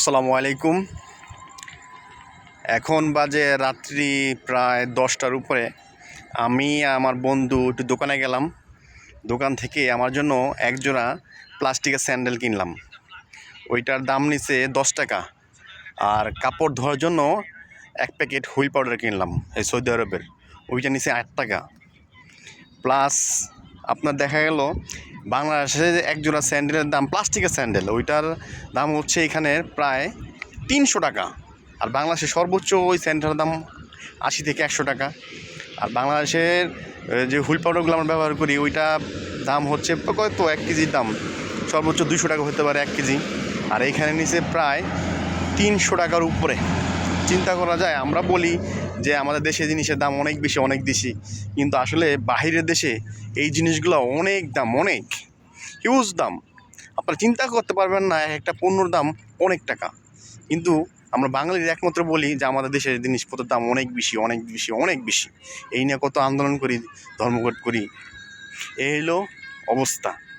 আসসালামু আলাইকুম। এখন বাজে রাত্রি প্রায় দশটার উপরে। আমি আমার বন্ধু একটু দোকানে গেলাম। দোকান থেকে আমার জন্য একজোড়া প্লাস্টিকের স্যান্ডেল কিনলাম। ওইটার দাম নিছে দশ টাকা। আর কাপড় ধোয়ার জন্য এক প্যাকেট হুইল পাউডার কিনলাম, এই সৌদি আরবের। ওইটা নিচে আট টাকা। প্লাস আপনার দেখা গেল বাংলাদেশে যে এক জোড়া স্যান্ডেলের দাম, প্লাস্টিকের স্যান্ডেল, ওইটার দাম হচ্ছে এখানে প্রায় তিনশো টাকা। আর বাংলাদেশে সর্বোচ্চ ওই স্যান্ডেলের দাম আশি থেকে একশো টাকা। আর বাংলাদেশের যে হুইল পাউডারগুলো আমরা ব্যবহার করি, ওইটা দাম হচ্ছে কত? এক কেজির দাম। সর্বোচ্চ দুশো টাকা হতে পারে এক কেজি। আর এইখানে নিচে প্রায় তিনশো টাকার উপরে। চিন্তা করা যায়, আমরা বলি যে আমাদের দেশে জিনিসের দাম অনেক বেশি অনেক বেশি। কিন্তু আসলে বাহিরের দেশে এই জিনিসগুলো অনেক দাম, অনেক। হিউজ দাম। আপনারা চিন্তা করতে পারবেন না, একটা পণ্যর দাম অনেক টাকা। কিন্তু আমরা বাঙালির একমাত্র বলি যে আমাদের দেশের জিনিসপত্রের দাম অনেক বেশি অনেক বেশি অনেক বেশি। এই নিয়ে কত আন্দোলন করি, ধর্মঘট করি। এই হলো অবস্থা।